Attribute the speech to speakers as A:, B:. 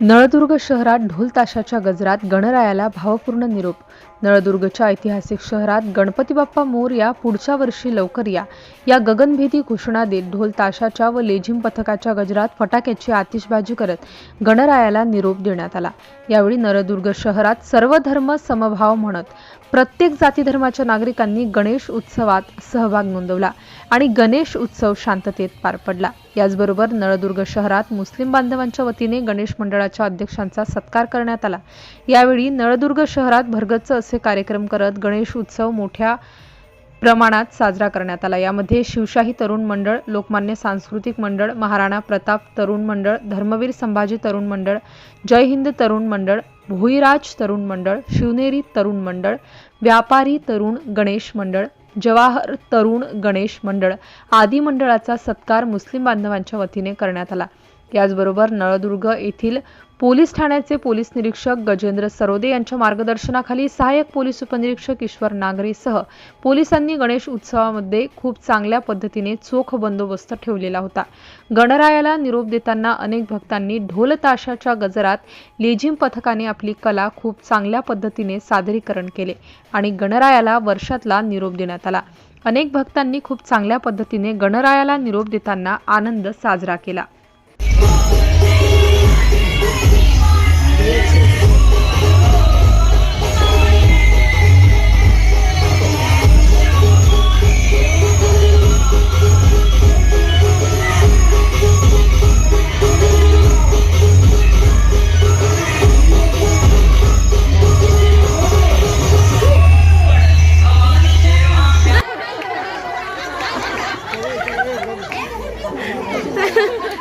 A: नळदुर्ग शहरात ढोल ताशाच्या गजरात गणरायाला भावपूर्ण निरोप. नळदुर्गच्या ऐतिहासिक शहरात गणपती बाप्पा मोर्या पुढच्या वर्षी लवकर या. या गगनभेदी घोषणा देत ढोल ताशाच्या व लेझिम पथकाच्या गजरात फटाक्याची आतिषबाजी करत गणरायाला निरोप देण्यात आला. यावेळी नळदुर्ग शहरात सर्व धर्म समभाव म्हणत प्रत्येक जाती धर्माच्या नागरिकांनी गणेश उत्सवात सहभाग नोंदवला आणि गणेश उत्सव शांततेत पार पडला. याचबरोबर नळदुर्ग शहरात मुस्लिम बांधवांच्या वतीने गणेश मंडळाच्या अध्यक्षांचा सत्कार करण्यात आला. यावेळी नळदुर्ग शहरात भरगच्च असे कार्यक्रम करत गणेश उत्सव मोठ्या प्रमाणात साजरा करण्यात आला. यामध्ये शिवशाही तरुण मंडळ लोकमान्य सांस्कृतिक मंडळ महाराणा प्रताप तरुण मंडळ धर्मवीर संभाजी तरुण मंडळ जय हिंद तरुण मंडळ भुईराज तरुण मंडळ शिवनेरी तरुण मंडळ व्यापारी तरुण गणेश मंडळ जवाहर तरुण गणेश मंडळ आदी मंडळाचा सत्कार मुस्लिम बांधवांच्या वतीने करण्यात आला. याचबरोबर नळदुर्ग येथील पोलीस ठाण्याचे पोलीस निरीक्षक गजेंद्र सरोदे यांच्या मार्गदर्शनाखाली सहाय्यक पोलीस उपनिरीक्षक ईश्वर नागरेसह पोलिसांनी गणेश उत्सवामध्ये खूप चांगल्या पद्धतीने चोख बंदोबस्त ठेवलेला होता. गणरायाला निरोप देताना अनेक भक्तांनी ढोल ताशाच्या गजरात लेझिम पथकाने आपली कला खूप चांगल्या पद्धतीने सादरीकरण केले आणि गणरायाला वर्षातला निरोप देण्यात आला. अनेक भक्तांनी खूप चांगल्या पद्धतीने गणरायाला निरोप देताना आनंद साजरा केला. Ha ha ha.